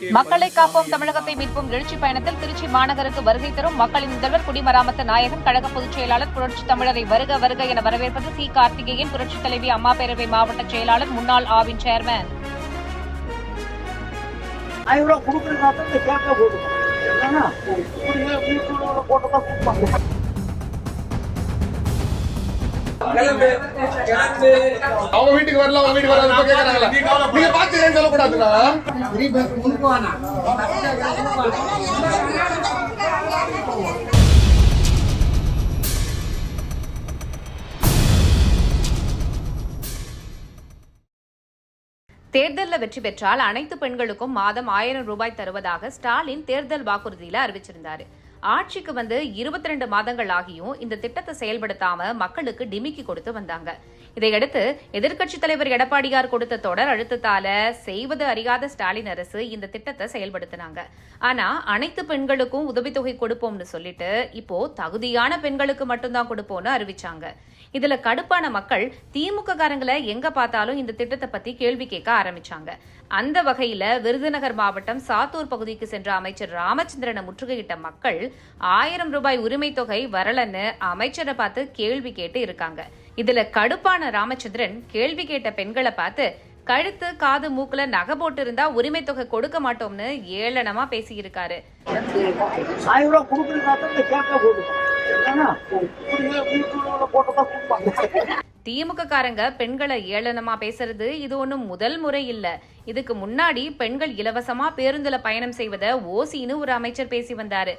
மக்களை காப்போம். தமிழகத்தை மீட்போம். எழுச்சி பயணத்தில் திருச்சி மாநகருக்கு வருகை தரும் மக்களின் முதல்வர் குடிமராமத்து நாயகன் கழக பொதுச் செயலாளர் புரட்சி தமிழரை வருக வருக என வரவேற்பது சி. கார்த்திகேயன் புரட்சித் தலைவி அம்மா பேரவை மாவட்ட செயலாளர் முன்னாள் ஆவின் சேர்மன். அவங்க வீட்டுக்கு வரல அவங்க வீட்டுக்கு வரல இப்ப கேக்குறாங்களா? தேர்தலில் வெற்றி பெற்றால் அனைத்து பெண்களுக்கும் மாதம் ஆயிரம் ரூபாய் தருவதாக ஸ்டாலின் தேர்தல் வாக்குறுதியில் அறிவிச்சிருந்தாரு. ஆட்சிக்கு வந்து இருபத்தி ரெண்டு மாதங்கள் ஆகியும் இந்த திட்டத்தை செயல்படுத்தாம மக்களுக்கு டிமிக்கி கொடுத்து வந்தாங்க. இதையடுத்து எதிர்க்கட்சித் தலைவர் எடப்பாடியார் கொடுத்த தொடர் அழுத்தத்தால செய்வது அறியாத ஸ்டாலின் அரசு இந்த திட்டத்தை செயல்படுத்தினாங்க. ஆனா அனைத்து பெண்களுக்கும் உதவித்தொகை கொடுப்போம்னு சொல்லிட்டு இப்போ தகுதியான பெண்களுக்கு மட்டும்தான் கொடுப்போம்னு அறிவிச்சாங்க. இதுல கடுப்பான மக்கள் திமுக காரங்களை எங்க பார்த்தாலும் இந்த திட்டத்தை பத்தி கேள்வி கேட்க ஆரம்பிச்சாங்க. அந்த வகையில விருதுநகர் மாவட்டம் சாத்தூர் பகுதிக்கு சென்ற அமைச்சர் ராமச்சந்திரனை முற்றுகையிட்ட மக்கள் ஆயிரம் ரூபாய் உரிமை தொகை வரலன்னு அமைச்சரை பார்த்து கேள்வி கேட்டு இருக்காங்க. இதுல கடுப்பான ராமச்சந்திரன் கேள்வி கேட்ட பெண்களை பார்த்து கழுத்து காது மூக்குல நகை போட்டு இருந்தா உரிமை தொகை கொடுக்க மாட்டோம்னு ஏளனமா பேசியிருக்காரு. திமுக காரங்க பெண்களை ஏளனமா பேசுறது இது ஒண்ணும் முதல் முறை இல்ல. இதுக்கு முன்னாடி பெண்கள் இலவசமா பேருந்துல பயணம் செய்வத ஓசின்னு ஒரு அமைச்சர் பேசி வந்தாரு.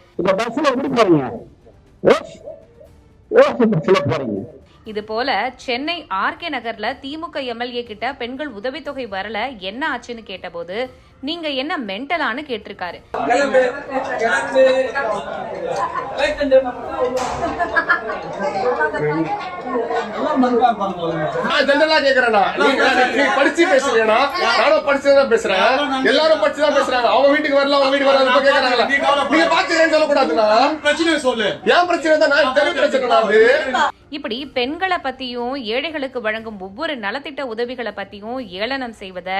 இது போல சென்னை ஆர்கே நகர்ல திமுக எம்எல்ஏ கிட்ட பெண்கள் உதவித்தொகை வரல என்ன ஆச்சுன்னு கேட்டபோது நீங்க என்ன மென்டலான்னு கேட்டிருக்காரு. நான் ஜென்ரலா கேக்குறேன்னா நீங்க நீ படிச்சு பேசுறீங்கன்னா நானும் படிச்சுதான் பேசுறேன். எல்லாரும் படிச்சுதான் பேசுறாங்க. அவங்க வீட்டுக்கு வரல அவங்க வீட்டுக்கு வரல இப்ப கேக்குறாங்களா நீங்க பாத்து ஏன் சொல்லக்கூடாதுன்னா பிரச்சனையை சொல்லு. ஏன் பிரச்சனை தான் நான் தெளிவு பிரச்சனை அது? இப்படி பெண்களை பத்தியும் ஏழைகளுக்கு வழங்கும் ஒவ்வொரு நலத்திட்ட உதவிகளை பத்தியும் ஏளனம் செய்வத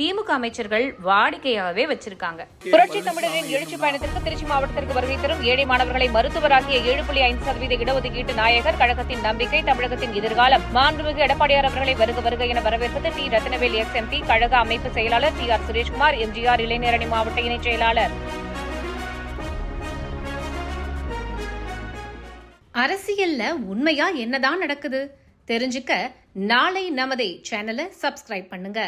திமுக அமைச்சர்கள் வாடிக்கையாகவே வச்சிருக்காங்க. புரட்சி தமிழரின் எழுச்சி பயணத்திற்கு திருச்சி மாவட்டத்திற்கு வருகை தரும் ஏழை மாணவர்களை மருத்துவராகிய ஏழு புள்ளி ஐந்து சதவீத இடஒதுக்கீட்டு நாயகர் கழகத்தின் நம்பிக்கை தமிழகத்தின் எதிர்காலம். மாண்புமிகு எடப்பாடியார் அவர்களை வருக வருக என வரவேற்பது டி. ரத்னவேல் எக்ஸ் எம்பி கழக அமைப்பு செயலாளர் டி. ஆர். சுரேஷ்குமார் எம்ஜிஆர் இளைஞரணி மாவட்ட இணைச் செயலாளர். அரசியல்ல உண்மையா என்னதான் நடக்குது? தெரிஞ்சுக்க நாளை நமதே சேனலை சப்ஸ்கிரைப் பண்ணுங்க.